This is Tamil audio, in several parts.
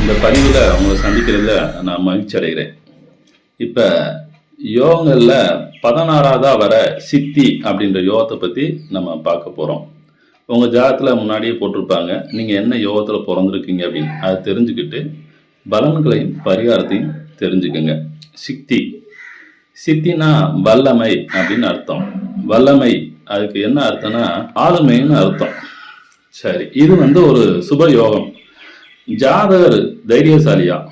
இந்த பதிவில் உங்களை சந்திக்கிறதுல நான் மகிழ்ச்சி அடைகிறேன். இப்போ யோகங்களில் பதினாறாவதாக வர சித்தி அப்படின்ற யோகத்தை பற்றி நம்ம பார்க்க போகிறோம் உங்கள் ஜாதத்தில் முன்னாடியே போட்டிருப்பாங்க. நீங்கள் என்ன யோகத்தில் பிறந்திருக்கீங்க அப்படின்னு. அதை தெரிஞ்சுக்கிட்டு பலன்களையும் பரிகாரத்தையும் தெரிஞ்சுக்கோங்க. சித்தி. சித்தினா வல்லமை அப்படின்னு அர்த்தம். வல்லமை அதுக்கு என்ன அர்த்தம்னா ஆளுமைன்னு அர்த்தம். சரி இது வந்து ஒரு சுப யோகம் ஜாதகர் தைரியசாலியா.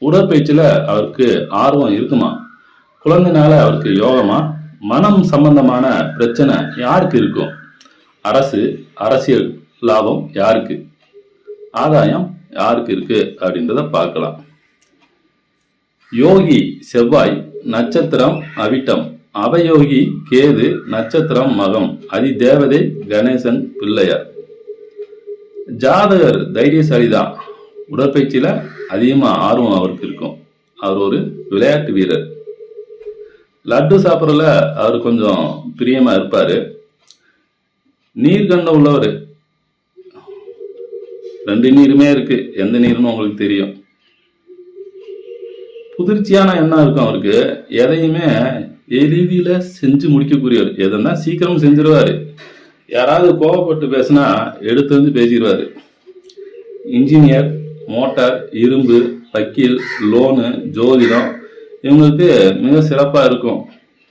உடற்பயிற்சியில அவருக்கு ஆர்வம் இருக்குமா? குழந்தைனால அவருக்கு யோகமா? மனம் சம்பந்தமான பிரச்சனை யாருக்கு இருக்கும்? அரசு அரசியல் லாபம் யாருக்கு? ஆதாயம் யாருக்கு இருக்கு அப்படின்றத பார்க்கலாம். யோகி செவ்வாய் நட்சத்திரம் அவிட்டம். அவயோகி கேது நட்சத்திரம் மகம். அதி தேவதை கணேசன் பிள்ளையார். ஜாதகர் தைரியசாலிதான் உடற்பயிற்சியில அதிகமா ஆர்வம் அவருக்கு இருக்கும். அவர் ஒரு விளையாட்டு வீரர். லட்டு சாப்பிட்றதுல அவர் கொஞ்சம் பிரியமா இருப்பாரு. நீர்கண்டம் உள்ளவர். ரெண்டு நீருமே இருக்கு. எந்த நீருன்னு உங்களுக்கு தெரியும். புதிர்ச்சியான எண்ணம் இருக்கும் அவருக்கு. எதையுமே எளிதில செஞ்சு முடிக்கக்கூடியவர். எதனா சீக்கிரம் செஞ்சிருவாரு. யாராவது கோவப்பட்டு பேசினா எடுத்து வந்து பேசிடுவாரு. இன்ஜினியர் மோட்டார் இரும்பு வக்கீல் லோனு ஜோதிடம் இவங்களுக்கு மிக சிறப்பாக இருக்கும்.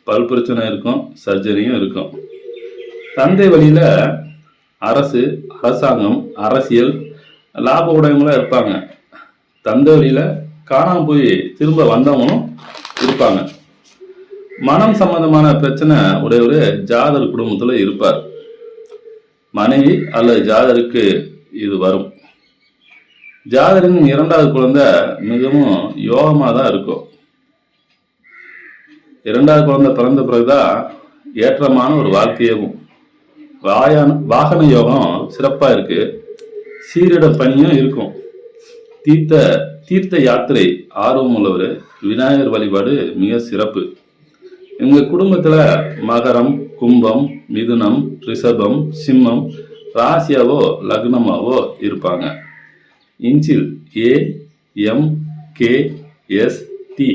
பல் பிரச்சனை இருக்கும் சர்ஜரியும் இருக்கும். தந்தை வழியில் அரசு அரசாங்கம் அரசியல் லாப உடையவங்களா இருப்பாங்க. தந்தை வழியில் காணாமல் போய் திரும்ப வந்தவங்களும் இருப்பாங்க. மனம் சம்பந்தமான பிரச்சனை உடையவர் ஜாதர் குடும்பத்தில் இருப்பார். மனைவி அல்லது ஜாதருக்கு இது வரும். ஜாதரின் இரண்டாவது குழந்தை மிகவும் யோகமாக தான் இருக்கும். இரண்டாவது குழந்தை பிறந்த பிறகுதான் ஏற்றமான ஒரு வாழ்க்கையாகும். வாயான வாகன யோகம் சிறப்பாக இருக்கு. சீரிட பணியும் இருக்கும். தீர்த்த தீர்த்த யாத்திரை ஆர்வம் உள்ளவர் விநாயகர் வழிபாடு மிக சிறப்பு. எங்கள் குடும்பத்தில் மகரம் கும்பம் மிதுனம் ரிஷபம் சிம்மம் ராசியாவோ லக்னமாவோ இருப்பாங்க. இன்சில் A M K S D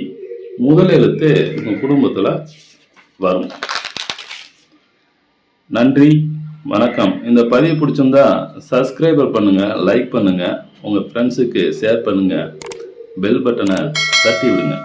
முதல் எழுத்து உங்க குடும்பத்தில் வரும். நன்றி வணக்கம். இந்த பதிவு பிடிச்சிருந்தா சப்ஸ்கிரைபர் பண்ணுங்கள் லைக் பண்ணுங்கள் உங்கள் ஃப்ரெண்ட்ஸுக்கு ஷேர் பண்ணுங்கள் பெல் பட்டனை தட்டி விடுங்க.